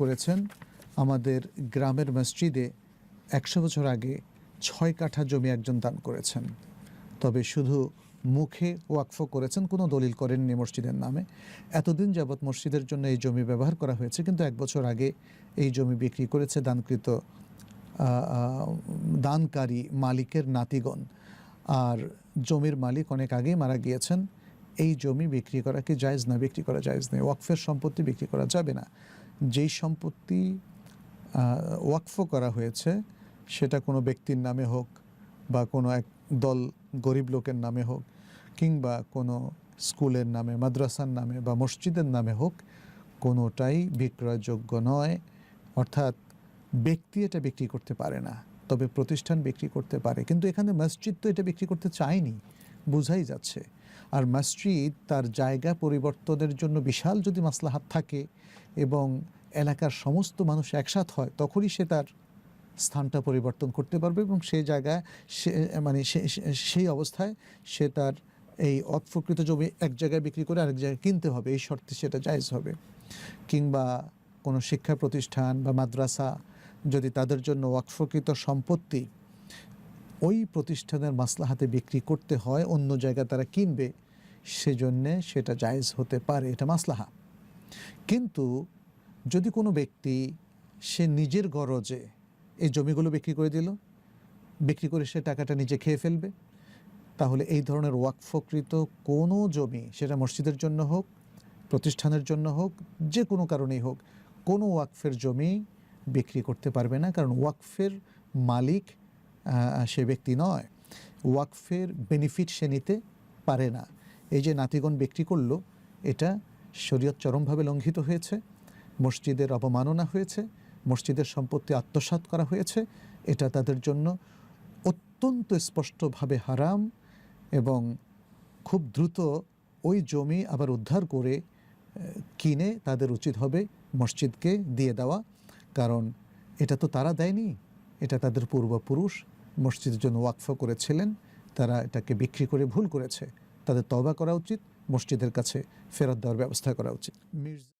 করেছেন, আমাদের গ্রামের মসজিদে একশো বছর আগে ছয় কাঠা জমি একজন দান করেছেন। তবে শুধু মুখে ওয়াকফ করেছেন, কোনো দলিল করেননি মসজিদের নামে। এতদিন যাবৎ মসজিদের জন্য এই জমি ব্যবহার করা হয়েছে, কিন্তু এক বছর আগে এই জমি বিক্রি করেছে দানকৃত দানকারী মালিকের নাতিগণ। আর জমির মালিক অনেক আগেই মারা গিয়েছেন। এই জমি বিক্রি করা কি জায়েজ না? বিক্রি করা জায়েজ নেই। ওয়াকফের সম্পত্তি বিক্রি করা যাবে না। যেই সম্পত্তি ওয়াকফ করা হয়েছে, সেটা কোনো ব্যক্তির নামে হোক বা কোনো এক দল গরিব লোকের নামে হোক কিংবা কোনো স্কুলের নামে, মাদ্রাসার নামে বা মসজিদের নামে হোক, কোনোটাই বিক্রয়যোগ্য নয়। অর্থাৎ ব্যক্তি এটা বিক্রি করতে পারে না, তবে প্রতিষ্ঠান বিক্রি করতে পারে। কিন্তু এখানে মসজিদ তো এটা বিক্রি করতে চায়নি, বোঝাই যাচ্ছে। আর মসজিদ তার জায়গা পরিবর্তনের জন্য বিশাল যদি মাসলাহাত থাকে এবং এলাকার সমস্ত মানুষ একসাথ হয়, তখনই সে তার স্থানটা পরিবর্তন করতে পারবে এবং সেই জায়গায় সে মানে সে- সে- সেই অবস্থায় সে তার এই অৎফকৃত জমি এক জায়গায় বিক্রি করে আরেক জায়গায় কিনতে হবে। এই শর্তে সেটা জায়জ হবে। কিংবা কোনো শিক্ষা প্রতিষ্ঠান বা মাদ্রাসা যদি তাদের জন্য ওয়াকফকৃত সম্পত্তি ওই প্রতিষ্ঠানের মাসলাহাতে বিক্রি করতে হয়, অন্য জায়গায় তারা কিনবে, সেজন্যে সেটা জায়েজ হতে পারে, এটা মাসলাহা। কিন্তু যদি কোনো ব্যক্তি সে নিজের গরজে এই জমিগুলো বিক্রি করে দিল, বিক্রি করে সে টাকাটা নিজে খেয়ে ফেলবে, তাহলে এই ধরনের ওয়াকফকৃত কোনো জমি, সেটা মসজিদের জন্য হোক, প্রতিষ্ঠানের জন্য হোক, যে কোনো কারণেই হোক, কোনো ওয়াকফের জমি বিক্রি করতে পারবে না, কারণ ওয়াকফের মালিক সে ব্যক্তি নয়। ওয়াকফের বেনিফিট সে নিতে পারে না। এই যে নাতিগণ বিক্রি করল, এটা শরীয়ত চরমভাবে লঙ্ঘিত হয়েছে, মসজিদের অবমাননা হয়েছে, মসজিদের সম্পত্তি আত্মসাৎ করা হয়েছে, এটা তাদের জন্য অত্যন্ত স্পষ্টভাবে হারাম এবং খুব দ্রুত ওই জমি আবার উদ্ধার করে কিনে তাদের উচিত হবে মসজিদকে দিয়ে দেওয়া। কারণ এটা তো তারা দেয়নি, এটা তাদের পূর্বপুরুষ মসজিদের জন্য ওয়াকফ করেছিলেন, তারা এটাকে বিক্রি করে ভুল করেছে। তাদের তবা করা উচিত, মসজিদের কাছে ফেরত দেওয়ার ব্যবস্থা করা উচিত। মির্জা